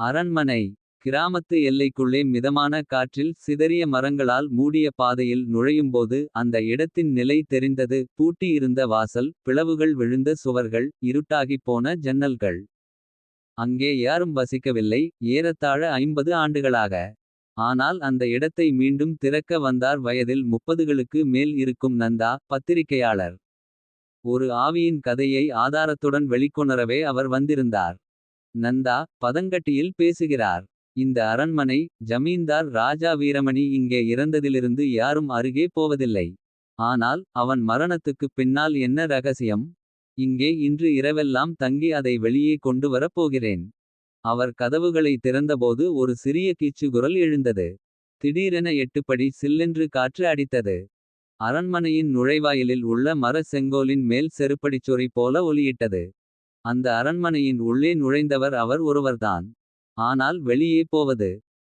அரண்மனை கிராமத்து எல்லைக்குள்ளே மிதமான காற்றில் சிதறிய மரங்களால் மூடிய பாதையில் நுழையும்போது அந்த இடத்தின் நிலை தெரிந்தது பூட்டியிருந்த வாசல் பிளவுகள் விழுந்த சுவர்கள் இருட்டாகிப் போன ஜன்னல்கள். அங்கே யாரும் வசிக்கவில்லை ஏறத்தாழ ஐம்பது ஆண்டுகளாக. ஆனால் அந்த இடத்தை மீண்டும் திறக்க வந்தார் வயதில் முப்பதுகளுக்கு மேல் இருக்கும் நந்தா பத்திரிகையாளர். ஒரு ஆவியின் கதையை ஆதாரத்துடன் வெளிக்கொணரவே அவர் வந்திருந்தார். நந்தா பதங்கட்டியில் பேசுகிறார். இந்த அரண்மனை ஜமீன்தார் ராஜா வீரமணி இங்கே இறந்ததிலிருந்து யாரும் அருகே போவதில்லை. ஆனால் அவன் மரணத்துக்குப் பின்னால் என்ன ரகசியம். இங்கே இன்று இரவெல்லாம் தங்கி அதை வெளியே கொண்டு வரப் போகிறேன். அவர் கதவுகளை திறந்தபோது ஒரு சிறிய கீச்சுகுரல் எழுந்தது. திடீரென எட்டுப்படி சில்லென்று காற்று அடித்தது. அரண்மனையின் நுழைவாயிலில் உள்ள மர செங்கோலின் மேல் செருப்படிச்சொறி போல ஒலியிட்டது. அந்த அரண்மனையின் உள்ளே நுழைந்தவர் அவர் ஒருவர்தான். ஆனால் வெளியே போவது.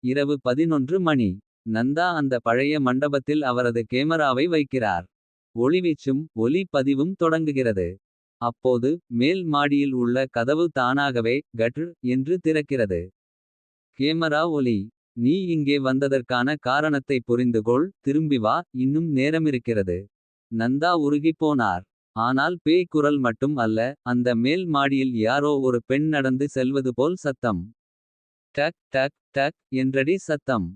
இரவு பதினொன்று மணி. நந்தா அந்த பழைய மண்டபத்தில் அவரது கேமராவை வைக்கிறார். ஒளிவீச்சும் ஒலி பதிவும் தொடங்குகிறது. அப்போது மேல் மாடியில் உள்ள கதவு தானாகவே கட்ர் என்று திறக்கிறது. கேமரா ஒலி நீ இங்கே வந்ததற்கான காரணத்தை புரிந்துகொள். திரும்பி வா இன்னும் நேரமிருக்கிறது. நந்தா உருகிப் போனார். ஆனால் பேய் குரல் மட்டும் அல்ல அந்த மேல் மாடியில் யாரோ ஒரு பெண் நடந்து செல்வது போல் சத்தம். டக் டக் டக் என்றடி சத்தம்.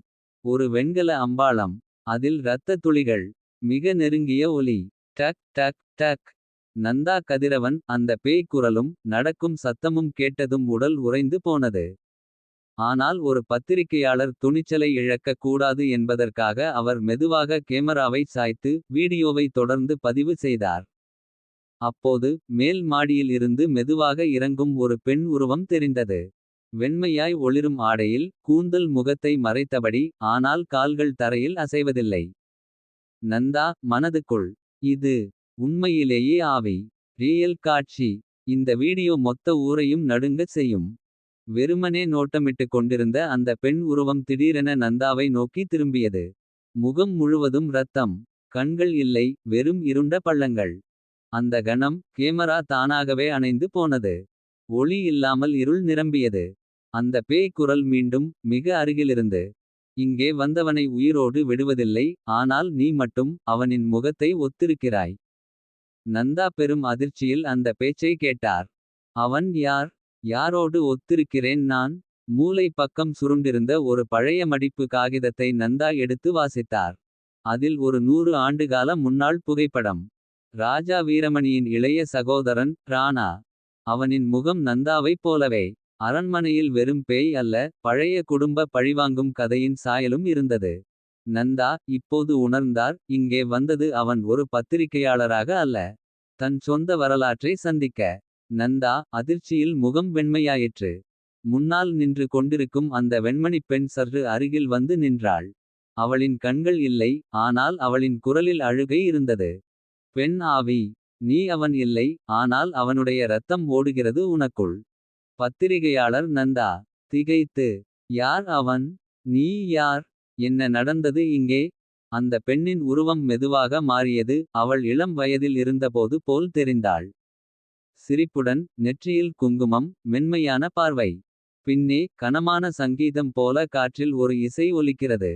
ஒரு வெண்கல அம்பாளம். அதில் இரத்த துளிகள். மிக நெருங்கிய ஒலி டக் டக் டக். நந்தா கதிரவன் அந்த பேய் குரலும் நடக்கும் சத்தமும் கேட்டதும் உடல் உறைந்து போனது. ஆனால் ஒரு பத்திரிகையாளர் துணிச்சலை இழக்கக் கூடாது என்பதற்காக அவர் மெதுவாக கேமராவை சாய்த்து வீடியோவை தொடர்ந்து பதிவு செய்தார். அப்போது மேல் மாடியில் இருந்து மெதுவாக இறங்கும் ஒரு பெண் உருவம் தெரிந்தது. வெண்மையாய் ஒளிரும் ஆடையில் கூந்தல் முகத்தை மறைத்தபடி. ஆனால் கால்கள் தரையில் அசைவதில்லை. நந்தா மனதுக்குள் இது உண்மையிலேயே ஆவி. ரியல் காட்சி இந்த வீடியோ மொத்த ஊரையும் நடுங்கச் செய்யும். வெறுமனே நோட்டமிட்டுக் கொண்டிருந்த அந்த பெண் உருவம் திடீரென நந்தாவை நோக்கி திரும்பியது. முகம் முழுவதும் இரத்தம் கண்கள் இல்லை வெறும் இருண்ட பள்ளங்கள். அந்த கணம் கேமரா தானாகவே அணைந்து போனது. ஒளி இல்லாமல் இருள் நிரம்பியது. அந்த பேய் குரல் மீண்டும் மிக அருகிலிருந்து. இங்கே வந்தவனை உயிரோடு விடுவதில்லை ஆனால் நீ மட்டும் அவனின் முகத்தை ஒத்திருக்கிறாய். நந்தா பெரும் அதிர்ச்சியில் அந்த பேச்சை கேட்டார். அவன் யார் யாரோடு ஒத்திருக்கிறேன் நான். மூலை பக்கம் சுருண்டிருந்த ஒரு பழைய மடிப்பு காகிதத்தை நந்தா எடுத்து வாசித்தார். அதில் ஒரு நூறு ஆண்டுகால முன்னாள் புகைப்படம். ராஜா வீரமணியின் இளைய சகோதரன் ராணா. அவனின் முகம் நந்தாவைப் போலவே. அரண்மனையில் வெறும் பேய் அல்ல பழைய குடும்ப பழிவாங்கும் கதையின் சாயலும் இருந்தது. நந்தா இப்போது உணர்ந்தார் இங்கே வந்தது அவன் ஒரு பத்திரிகையாளராக அல்ல. தன் சொந்த வரலாற்றை சந்திக்க. நந்தா அதிர்ச்சியில் முகம் வெண்மையாயிற்று. முன்னால் நின்று கொண்டிருக்கும் அந்த வெண்மணிப் பெண் சற்று அருகில் வந்து நின்றாள். அவளின் கண்கள் இல்லை ஆனால் அவளின் குரலில் அழுகை இருந்தது. பெண் ஆவி நீ அவன் இல்லை ஆனால் அவனுடைய ரத்தம் ஓடுகிறது உனக்குள். பத்திரிகையாளர் நந்தா திகைத்து யார் அவன் நீ யார் என்ன நடந்தது இங்கே. அந்த பெண்ணின் உருவம் மெதுவாக மாறியது அவள் இளம் வயதில் இருந்தபோது போல் தெரிந்தாள். சிரிப்புடன் நெற்றியில் குங்குமம் மென்மையான பார்வை. பின்னே கனமான சங்கீதம் போல காற்றில் ஒரு இசை ஒலிக்கிறது.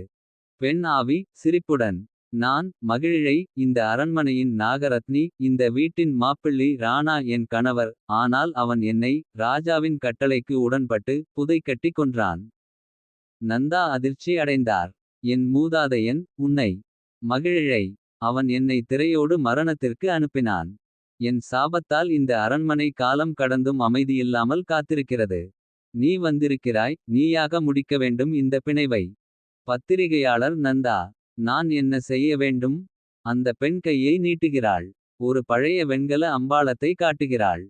பெண் ஆவி சிரிப்புடன் நான் மகிழிழை இந்த அரண்மனையின் நாகரத்னி இந்த வீட்டின் மாப்பிள்ளி ராணா என் கணவர் ஆனால் அவன் என்னை ராஜாவின் கட்டளைக்கு உடன்பட்டு புதைக்கட்டி கொன்றான். நந்தா அதிர்ச்சி அடைந்தார் என் மூதாதையன் உன்னை. மகிழிழை அவன் என்னை திரையோடு மரணத்திற்கு அனுப்பினான். என் சாபத்தால் இந்த அரண்மனை காலம் கடந்தும் அமைதியில்லாமல் காத்திருக்கிறது. நீ வந்திருக்கிறாய் நீயாக முடிக்க வேண்டும் இந்த பிணைவை. பத்திரிகையாளர் நந்தா நான் என்ன செய்ய வேண்டும். அந்த பெண் கையை நீட்டுகிறாள். ஒரு பழைய வெண்கல அம்பாளத்தை காட்டுகிறாள்.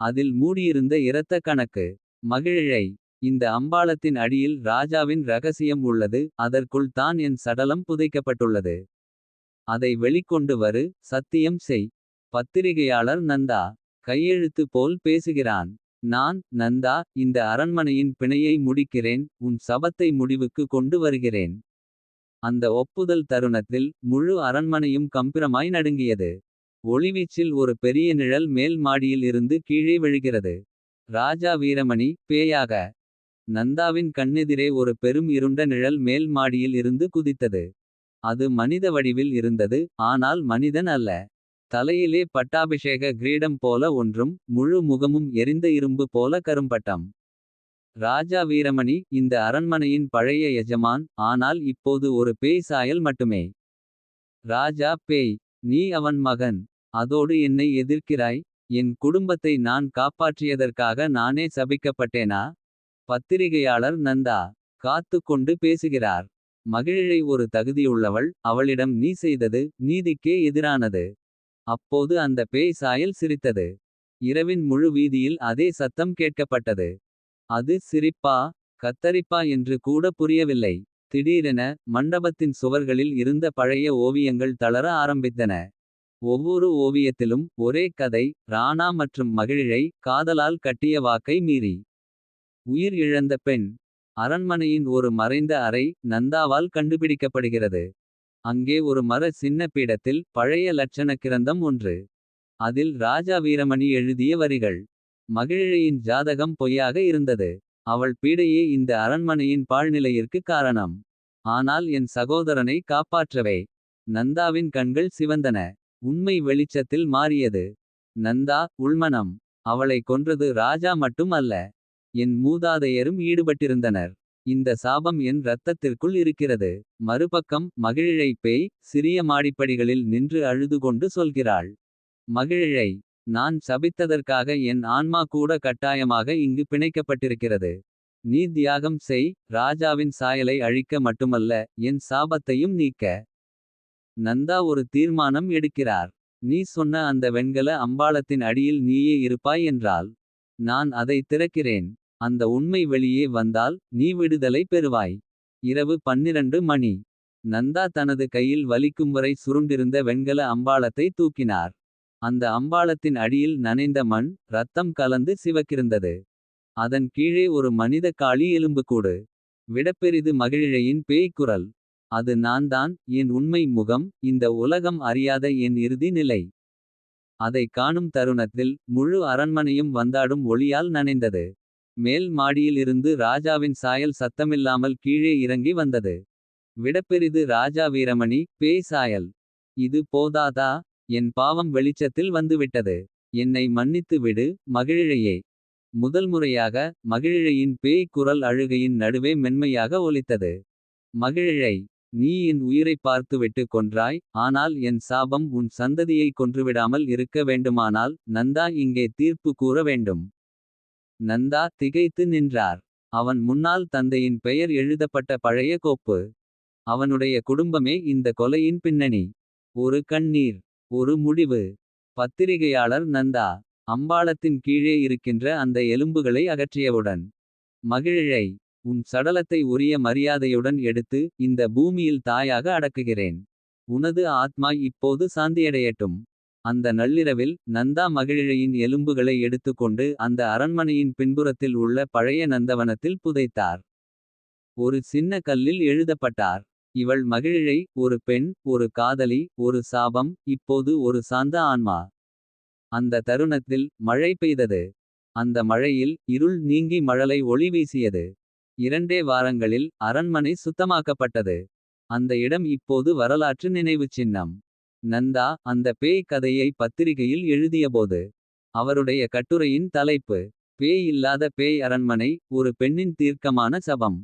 அதில் மூடியிருந்த இரத்த கணக்கு. மகிழிழை இந்த அம்பாளத்தின் அடியில் ராஜாவின் ரகசியம் உள்ளது. அதற்குள் தான் என் சடலம் புதைக்கப்பட்டுள்ளது. அதை வெளிக்கொண்டு வரு சத்தியம் செய். பத்திரிகையாளர் நந்தா கையெழுத்து போல் பேசுகிறான். நான் நந்தா இந்த அரண்மனையின் பிணையை முடிக்கிறேன். உன் சபத்தை முடிவுக்கு கொண்டு வருகிறேன். அந்த ஒப்புதல் தருணத்தில் முழு அரண்மனையும் கம்பிரமாய் நடுங்கியது. ஒளிவீச்சில் ஒரு பெரிய நிழல் மேல் மாடியில் இருந்து கீழே விழுகிறது. ராஜா வீரமணி பேயாக நந்தாவின் கண்ணெதிரே ஒரு பெரும் இருண்ட நிழல் மேல் மாடியில் இருந்து குதித்தது. அது மனித வடிவில் இருந்தது ஆனால் மனிதன் அல்ல. தலையிலே பட்டாபிஷேக கிரீடம் போல ஒன்றும். முழு முகமும் எரிந்த இரும்பு போல கரும்பட்டம். ராஜா வீரமணி இந்த அரண்மனையின் பழைய எஜமான். ஆனால் இப்போது ஒரு பேய் சாயல் மட்டுமே. ராஜா பேய் நீ அவன் மகன். அதோடு என்னை எதிர்க்கிறாய். என் குடும்பத்தை நான் காப்பாற்றியதற்காக நானே சபிக்கப்பட்டேனா. பத்திரிகையாளர் நந்தா காத்துக் கொண்டு பேசுகிறார். மகிழிழை ஒரு தகுதியுள்ளவள் அவளிடம் நீ செய்தது. நீதிக்கே எதிரானது. அப்போது அந்த பேய் சாயல் சிரித்தது. இரவின் முழு வீதியில் அதே சத்தம் கேட்கப்பட்டது. அது சிரிப்பா கத்தரிப்பா என்று கூட புரியவில்லை. திடீரென மண்டபத்தின் சுவர்களில் இருந்த பழைய ஓவியங்கள் தளர ஆரம்பித்தன. ஒவ்வொரு ஓவியத்திலும் ஒரே கதை ராணா மற்றும் மகிழிழை. காதலால் கட்டிய வாக்கை மீறி. உயிர் இழந்த பெண். அரண்மனையின் ஒரு மறைந்த அறை நந்தாவால் கண்டுபிடிக்கப்படுகிறது. அங்கே ஒரு மர சின்ன பீடத்தில் பழைய லட்சணக்கிரந்தம் ஒன்று. அதில் ராஜா வீரமணி எழுதிய வரிகள். மகிழையின் ஜாதகம் பொய்யாக இருந்தது. அவள் பீடையே இந்த அரண்மனையின் பாழ்நிலையிற்கு காரணம். ஆனால் என் சகோதரனை காப்பாற்றவே. நந்தாவின் கண்கள் சிவந்தன. உண்மை வெளிச்சத்தில் மாறியது. நந்தா உள்மனம் அவளை கொன்றது ராஜா மட்டும் அல்ல. என் மூதாதையரும் ஈடுபட்டிருந்தனர். இந்த சாபம் என் இரத்தத்திற்குள் இருக்கிறது. மறுபக்கம் மகிழிழை பேய் சிறிய மாடிப்படிகளில் நின்று அழுது கொண்டு சொல்கிறாள். மகிழிழை நான் சபித்ததற்காக என் ஆன்மா கூட கட்டாயமாக இங்கு பிணைக்கப்பட்டிருக்கிறது. நீ தியாகம் செய் ராஜாவின் சாயலை அழிக்க மட்டுமல்ல. என் சாபத்தையும் நீக்க. நந்தா ஒரு தீர்மானம் எடுக்கிறார். நீ சொன்ன அந்த வெண்கல அம்பாளத்தின் அடியில் நீயே இருப்பாய் என்றால். நான் அதை திறக்கிறேன். அந்த உண்மை வெளியே வந்தால் நீ விடுதலை பெறுவாய். இரவு 12 மணி. நந்தா தனது கையில் வலிக்கும் வரை சுருண்டிருந்த வெண்கல அம்பாளத்தை தூக்கினார். அந்த அம்பாளத்தின் அடியில் நனைந்த மண் இரத்தம் கலந்து சிவக்கிருந்தது. அதன் கீழே ஒரு மனித காளி எலும்புக்கூடு. விடப்பெரிது மகிழிழையின் பேய்க்குரல். குரல். அது நான்தான் என் உண்மை முகம் இந்த உலகம் அறியாத என் இறுதி நிலை. அதை காணும் தருணத்தில் முழு அரண்மனையும் வந்தாடும் ஒளியால் நனைந்தது. மேல் மாடியில் இருந்து ராஜாவின் சாயல் சத்தமில்லாமல் கீழே இறங்கி வந்தது. விடப்பெரிது ராஜா வீரமணி பேய் சாயல். இது போதாதா என் பாவம் வெளிச்சத்தில் வந்துவிட்டது. என்னை மன்னித்து விடு மகிழிழையே. முதல் முறையாக மகிழிழையின் பேய் குரல் அழுகையின் நடுவே மென்மையாக ஒலித்தது. மகிழிழை நீ என் உயிரைப் பார்த்துவிட்டு கொன்றாய். ஆனால் என் சாபம் உன் சந்ததியை கொன்றுவிடாமல் இருக்க வேண்டுமானால். நந்தா இங்கே தீர்ப்பு கூற வேண்டும். நந்தா திகைத்து நின்றார். அவன் முன்னால் தந்தையின் பெயர் எழுதப்பட்ட பழைய கோப்பு. அவனுடைய குடும்பமே இந்த கொலையின் பின்னணி. ஒரு கண்ணீர் ஒரு முடிவு. பத்திரிகையாளர் நந்தா அம்பாளத்தின் கீழே இருக்கின்ற அந்த எலும்புகளை அகற்றியவுடன். மகிழிழை உன் சடலத்தை உரிய மரியாதையுடன் எடுத்து. இந்த பூமியில் தாயாக அடக்குகிறேன். உனது ஆத்மா இப்போது சாந்தியடையட்டும். அந்த நள்ளிரவில் நந்தா மகிழிழையின் எலும்புகளை எடுத்துக்கொண்டு. அந்த அரண்மனையின் பின்புறத்தில் உள்ள பழைய நந்தவனத்தில் புதைத்தார். ஒரு சின்ன கல்லில் எழுதப்பட்டார். இவள் மகிழிழை ஒரு பெண் ஒரு காதலி ஒரு சாபம். இப்போது ஒரு சாந்த ஆன்மா. அந்த தருணத்தில் மழை பெய்தது. அந்த மழையில் இருள் நீங்கி மழலை ஒளி வீசியது. இரண்டே வாரங்களில் அரண்மனை சுத்தமாக்கப்பட்டது. அந்த இடம் இப்போது வரலாற்று நினைவுச் சின்னம். நந்தா அந்த பேய் கதையை பத்திரிகையில் எழுதியபோது. அவருடைய கட்டுரையின் தலைப்பு. பேய் இல்லாத பேய் அரண்மனை ஒரு பெண்ணின் தீர்க்கமான சபம்.